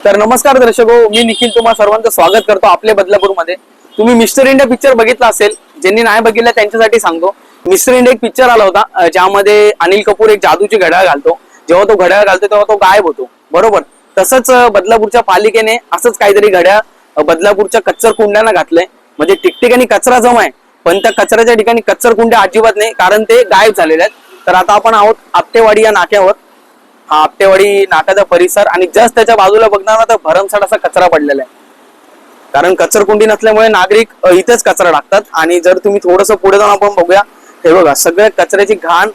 तर नमस्कार दर्शको मी निखिल तुम्हा सर्वांचं स्वागत करतो आपल्या बदलापूरमध्ये. तुम्ही मिस्टर इंडिया पिक्चर बघितला असेल ज्यांनी नाही बघितलं त्यांच्यासाठी सांगतो. मिस्टर इंडिया एक पिक्चर आला होता ज्यामध्ये अनिल कपूर एक जादूची घड्याळ घालतो. जेव्हा तो घड्याळ घालतो तेव्हा तो गायब होतो. बरोबर? तसंच बदलापूरच्या पालिकेने असंच काहीतरी घड्याळ बदलापूरच्या कच्चर कुंड्यांना घातलंय. म्हणजे ठिकठिकाणी कचरा जमा आहे पण त्या कचऱ्याच्या ठिकाणी कच्चर कुंड्या अजिबात नाही कारण ते गायब झालेले आहेत. तर आता आपण आहोत आपटेवाडी या नाक्यावर. आपटेवाडी नाकाचा परिसर आणि जस्ट त्याच्या बाजूला बघणार ना तर भरमसाठ असा कचरा पडलेला आहे. कारण कचरकुंडी नसल्यामुळे नागरिक इथेच कचरा टाकतात. आणि जर तुम्ही थोडस पुढे जाऊन आपण बघूया हे बघा सगळ्या कचऱ्याची घाण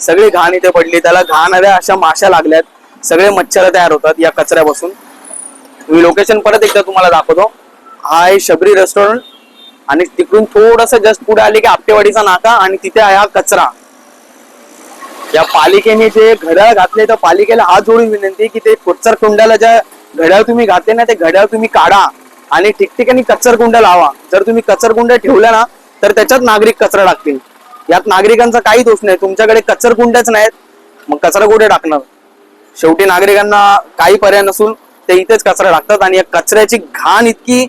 सगळी घाण इथे पडली. त्याला घाण घाणाऱ्या अशा माशा लागल्यात. सगळे मच्छर तयार होतात या कचऱ्यापासून. मी लोकेशन परत एकदा तुम्हाला दाखवतो. हा आहे शबरी रेस्टॉरंट आणि तिकडून थोडस जस्ट पुढे आले की आपटेवाडीचा नाका आणि तिथे आहे हा कचरा. या पालिकेने जे घड्याळ घातले तर पालिकेला हात जोडून विनंती की ते कोच्चर कुंडाला ज्या घड्याळ तुम्ही घातले ना ते घड्याळ तुम्ही काढा आणि ठिकठिकाणी कच्चर कुंड लावा. जर तुम्ही कच्चर कुंड ठेवल्या ना तर त्याच्यात नागरिक कचरा टाकतील. यात नागरिकांचा काही दोष नाही. तुमच्याकडे कचरकुंडच नाहीत मग कचरा कुठे टाकणार? शेवटी नागरिकांना काही पर्याय नसून ते इथेच कचरा टाकतात आणि या कचऱ्याची घाण इतकी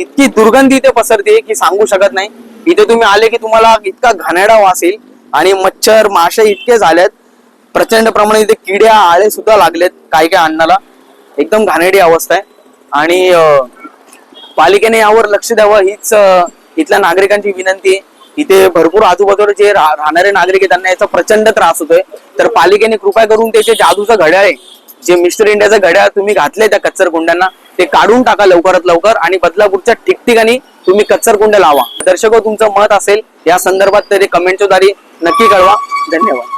इतकी दुर्गंधी इथे पसरते की सांगू शकत नाही. इथे तुम्ही आले की तुम्हाला इतका घाणेडा वास येईल. आणि मच्छर मासे इतके झालेत प्रचंड प्रमाणात इथे किड्या आळे सुद्धा लागलेत काही काही अन्नाला. एकदम घाणेरडी अवस्था आहे. आणि पालिकेने यावर लक्ष द्यावं हीच इथल्या नागरिकांची विनंती आहे. इथे भरपूर आजूबाजूला जे राहणारे नागरिक आहेत त्यांना याचा प्रचंड त्रास होतोय. तर पालिकेने कृपया करून त्याचे जादूचं घड्याळ आहे जे मिस्टर इंडियाचं घड्याळ तुम्ही घातले त्या कच्चर कुंड्यांना ते काढून टाका लवकरात लवकर आणि बदलापूरच्या ठिकठिकाणी तुम्ही कच्चरकुंड लावा. दर्शको तुमचं मत असेल या संदर्भात तरी कमेंटच्या द्वारे नक्की कळवा. धन्यवाद.